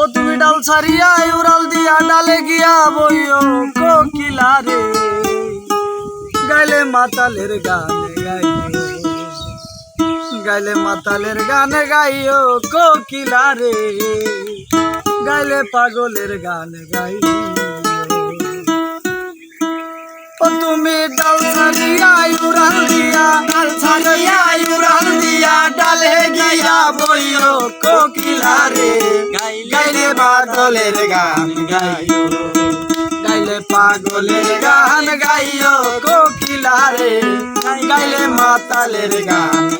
ও তুমি ডাল ছাড়িয়া উড়াল দিয়া ডালে গিয়া বইও কোকিলা রে। গাইলে মাতালের গানে গাইও। গাইলে মাতালের গানে গাইও কোকিলা রে। গাইলে পাগলের গান গাইও। ও তুমি ডাল ছাড়িয়া উড়াল দিয়া, ডাল ছাড়িয়া উড়াল দিয়া ডালে গিয়া বইও কোকিলা রে। গাইলে পাগলের গান গাইও। গাইলে পাগলের গান গাইও কোকিলারে। গাইলে মাতালের গান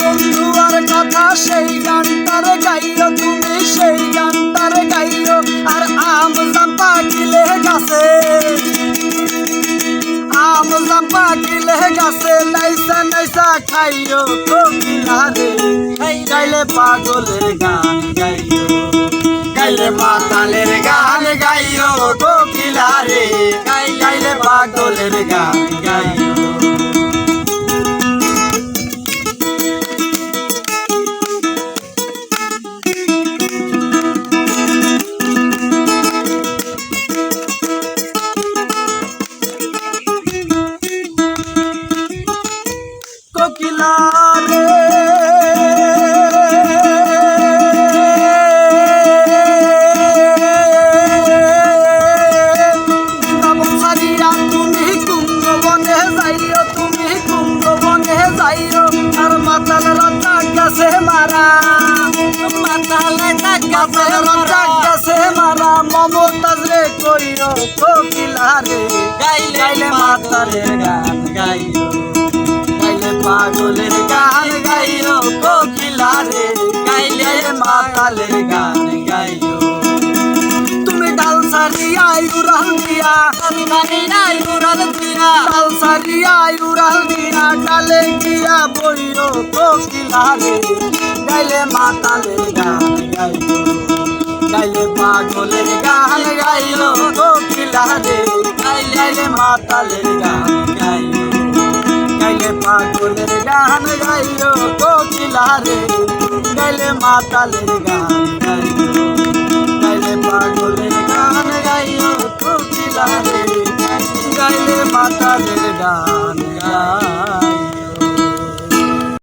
বন্ধু, আর কথা সেই গানটার গাইও, তুমি সেই গানটার গাইও, আর আম জাম্পা কিলে গাছে। আম জাম্পা কিলে গাছে, নাইসা নাইসা খাইও কোকিলা রে গাইলে পাগলের গান গাইও, গাইলে মাতালের গান গাইও কোকিলা গাইলে পাগলের গান গাছে মারা। মাতাল গাছে রাজা গাছে মারা। মমতাজ রে কইও কোকিলা রে। গাইলে মাতালের গান গাইও গাইলে পাগলের গান গাইও কোকিলা রে গাইলে মাতালের গান গাইও তুমি ডাল সারিয়া উড়াল দিয়া নাই উড়াল দিয়া ডাল সারিয়া উড়াল দিয়া ডালে গিয়া বইও কোকিলা রে গাইলে মাতালের গান গাইও গাইলে পাগলের গান গাইলো কোকিলা রে গাইলে মাতালের গান মাতালের গান গাইও। গাইলে পাগলের গান গাইও কোকিলা রে গাইলে মাতালের গান গাইও।